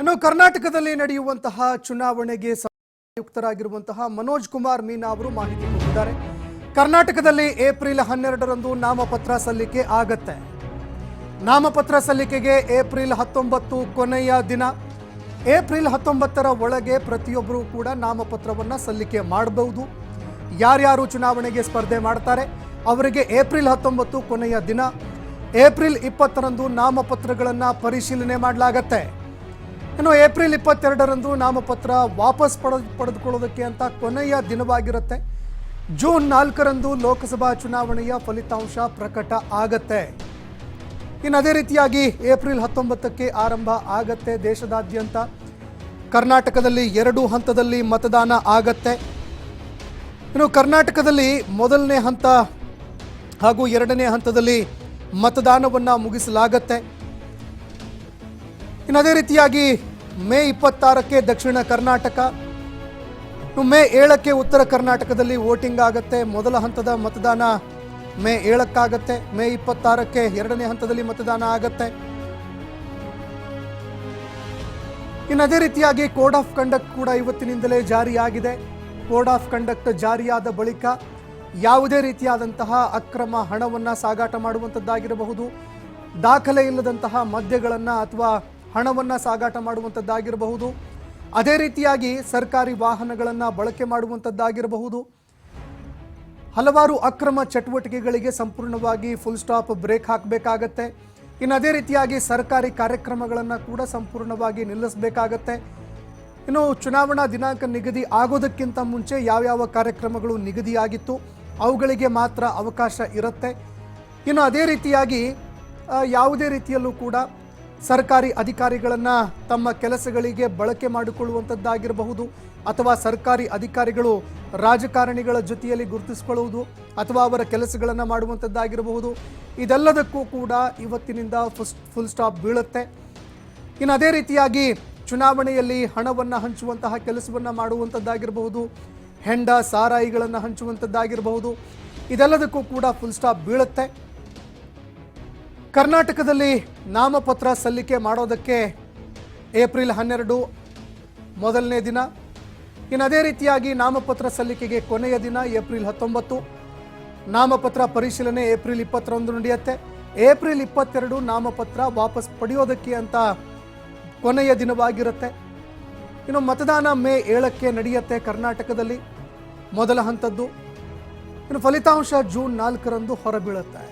ಇನ್ನು ಕರ್ನಾಟಕದಲ್ಲಿ ನಡೆಯುವಂತಹ ಚುನಾವಣೆಗೆ ಸಂಯುಕ್ತರಾಗಿರುವಂತಹ ಮನೋಜ್ ಕುಮಾರ್ ಮೀನಾ ಅವರು ಮಾಹಿತಿ ಕೊಟ್ಟಿದ್ದಾರೆ. ಕರ್ನಾಟಕದಲ್ಲಿ ಏಪ್ರಿಲ್ ಹನ್ನೆರಡರಂದು ನಾಮಪತ್ರ ಸಲ್ಲಿಕೆ ಆಗತ್ತೆ. ನಾಮಪತ್ರ ಸಲ್ಲಿಕೆಗೆ ಏಪ್ರಿಲ್ ಹತ್ತೊಂಬತ್ತು ಕೊನೆಯ ದಿನ. ಏಪ್ರಿಲ್ ಹತ್ತೊಂಬತ್ತರ ಒಳಗೆ ಪ್ರತಿಯೊಬ್ಬರೂ ಕೂಡ ನಾಮಪತ್ರವನ್ನು ಸಲ್ಲಿಕೆ ಮಾಡಬಹುದು. ಯಾರ್ಯಾರು ಚುನಾವಣೆಗೆ ಸ್ಪರ್ಧೆ ಮಾಡ್ತಾರೆ, ಅವರಿಗೆ ಏಪ್ರಿಲ್ ಹತ್ತೊಂಬತ್ತು ಕೊನೆಯ ದಿನ. ಏಪ್ರಿಲ್ ಇಪ್ಪತ್ತರಂದು ನಾಮಪತ್ರಗಳನ್ನು ಪರಿಶೀಲನೆ ಮಾಡಲಾಗತ್ತೆ. ಇನ್ನು ಏಪ್ರಿಲ್ ಇಪ್ಪತ್ತೆರಡರಂದು ನಾಮಪತ್ರ ವಾಪಸ್ ಪಡೆದು ಪಡೆದುಕೊಳ್ಳೋದಕ್ಕೆ ಅಂತ ಕೊನೆಯ ದಿನವಾಗಿರುತ್ತೆ. ಜೂನ್ ನಾಲ್ಕರಂದು ಲೋಕಸಭಾ ಚುನಾವಣೆಯ ಫಲಿತಾಂಶ ಪ್ರಕಟ ಆಗತ್ತೆ. ಇನ್ನು ಅದೇ ರೀತಿಯಾಗಿ ಏಪ್ರಿಲ್ ಹತ್ತೊಂಬತ್ತಕ್ಕೆ ಆರಂಭ ಆಗತ್ತೆ ದೇಶದಾದ್ಯಂತ. ಕರ್ನಾಟಕದಲ್ಲಿ ಎರಡು ಹಂತದಲ್ಲಿ ಮತದಾನ ಆಗತ್ತೆ. ಇನ್ನು ಕರ್ನಾಟಕದಲ್ಲಿ ಮೊದಲನೇ ಹಂತ ಹಾಗೂ ಎರಡನೇ ಹಂತದಲ್ಲಿ ಮತದಾನವನ್ನು ಮುಗಿಸಲಾಗತ್ತೆ. ಇನ್ನು ಅದೇ ರೀತಿಯಾಗಿ ಮೇ ಇಪ್ಪತ್ತಾರಕ್ಕೆ ದಕ್ಷಿಣ ಕರ್ನಾಟಕ ಮೇ ಏಳಕ್ಕೆ ಉತ್ತರ ಕರ್ನಾಟಕದಲ್ಲಿ ವೋಟಿಂಗ್ ಆಗುತ್ತೆ. ಮೊದಲ ಹಂತದ ಮತದಾನ ಮೇ ಏಳಕ್ಕಾಗತ್ತೆ. ಮೇ ಇಪ್ಪತ್ತಾರಕ್ಕೆ ಎರಡನೇ ಹಂತದಲ್ಲಿ ಮತದಾನ ಆಗತ್ತೆ. ಇನ್ನು ಅದೇ ರೀತಿಯಾಗಿ ಕೋಡ್ ಆಫ್ ಕಂಡಕ್ಟ್ ಕೂಡ ಇವತ್ತಿನಿಂದಲೇ ಜಾರಿಯಾಗಿದೆ. ಕೋಡ್ ಆಫ್ ಕಂಡಕ್ಟ್ ಜಾರಿಯಾದ ಬಳಿಕ ಯಾವುದೇ ರೀತಿಯಾದಂತಹ ಅಕ್ರಮ ಹಣವನ್ನು ಸಾಗಾಟ ಮಾಡುವಂಥದ್ದಾಗಿರಬಹುದು ದಾಖಲೆ ಇಲ್ಲದಂತಹ ಮದ್ಯಗಳನ್ನು ಅಥವಾ ಹಣವನ್ನು ಸಾಗಾಟ ಮಾಡುವಂಥದ್ದಾಗಿರಬಹುದು. ಅದೇ ರೀತಿಯಾಗಿ ಸರ್ಕಾರಿ ವಾಹನಗಳನ್ನು ಬಳಕೆ ಮಾಡುವಂಥದ್ದಾಗಿರಬಹುದು. ಹಲವಾರು ಅಕ್ರಮ ಚಟುವಟಿಕೆಗಳಿಗೆ ಸಂಪೂರ್ಣವಾಗಿ ಫುಲ್ ಸ್ಟಾಪ್ ಬ್ರೇಕ್ ಹಾಕಬೇಕಾಗತ್ತೆ. ಇನ್ನು ಅದೇ ರೀತಿಯಾಗಿ ಸರ್ಕಾರಿ ಕಾರ್ಯಕ್ರಮಗಳನ್ನು ಕೂಡ ಸಂಪೂರ್ಣವಾಗಿ ನಿಲ್ಲಿಸಬೇಕಾಗತ್ತೆ. ಇನ್ನು ಚುನಾವಣಾ ದಿನಾಂಕ ನಿಗದಿ ಆಗೋದಕ್ಕಿಂತ ಮುಂಚೆ ಯಾವ್ಯಾವ ಕಾರ್ಯಕ್ರಮಗಳು ನಿಗದಿಯಾಗಿತ್ತು, ಅವುಗಳಿಗೆ ಮಾತ್ರ ಅವಕಾಶ ಇರುತ್ತೆ. ಇನ್ನು ಅದೇ ರೀತಿಯಾಗಿ ಯಾವುದೇ ರೀತಿಯಲ್ಲೂ ಕೂಡ ಸರ್ಕಾರಿ ಅಧಿಕಾರಿಗಳನ್ನು ತಮ್ಮ ಕೆಲಸಗಳಿಗೆ ಬಳಕೆ ಮಾಡಿಕೊಳ್ಳುವಂಥದ್ದಾಗಿರಬಹುದು ಅಥವಾ ಸರ್ಕಾರಿ ಅಧಿಕಾರಿಗಳು ರಾಜಕಾರಣಿಗಳ ಜೊತೆಯಲ್ಲಿ ಗುರುತಿಸಿಕೊಳ್ಳುವುದು ಅಥವಾ ಅವರ ಕೆಲಸಗಳನ್ನು ಮಾಡುವಂಥದ್ದಾಗಿರಬಹುದು. ಇದೆಲ್ಲದಕ್ಕೂ ಕೂಡ ಇವತ್ತಿನಿಂದ ಫುಸ್ ಫುಲ್ ಸ್ಟಾಪ್ ಬೀಳುತ್ತೆ. ಇನ್ನು ಅದೇ ರೀತಿಯಾಗಿ ಚುನಾವಣೆಯಲ್ಲಿ ಹಣವನ್ನು ಹಂಚುವಂತಹ ಕೆಲಸವನ್ನು ಮಾಡುವಂಥದ್ದಾಗಿರಬಹುದು. ಹೆಂಡ ಸಾರಾಯಿಗಳನ್ನು ಹಂಚುವಂಥದ್ದಾಗಿರಬಹುದು. ಇದೆಲ್ಲದಕ್ಕೂ ಕೂಡ ಫುಲ್ ಸ್ಟಾಪ್ ಬೀಳುತ್ತೆ. ಕರ್ನಾಟಕದಲ್ಲಿ ನಾಮಪತ್ರ ಸಲ್ಲಿಕೆ ಮಾಡೋದಕ್ಕೆ ಏಪ್ರಿಲ್ ಹನ್ನೆರಡು ಮೊದಲನೇ ದಿನ. ಇನ್ನು ಅದೇ ರೀತಿಯಾಗಿ ನಾಮಪತ್ರ ಸಲ್ಲಿಕೆಗೆ ಕೊನೆಯ ದಿನ ಏಪ್ರಿಲ್ ಹತ್ತೊಂಬತ್ತು. ನಾಮಪತ್ರ ಪರಿಶೀಲನೆ ಏಪ್ರಿಲ್ ಇಪ್ಪತ್ತರಂದು ನಡೆಯುತ್ತೆ. ಏಪ್ರಿಲ್ ಇಪ್ಪತ್ತೆರಡು ನಾಮಪತ್ರ ವಾಪಸ್ ಪಡೆಯೋದಕ್ಕೆ ಅಂತ ಕೊನೆಯ ದಿನವಾಗಿರುತ್ತೆ. ಇನ್ನು ಮತದಾನ ಮೇ ಏಳಕ್ಕೆ ನಡೆಯುತ್ತೆ ಕರ್ನಾಟಕದಲ್ಲಿ ಮೊದಲ ಹಂತದ್ದು. ಇನ್ನು ಫಲಿತಾಂಶ ಜೂನ್ ನಾಲ್ಕರಂದು ಹೊರಬೀಳುತ್ತೆ.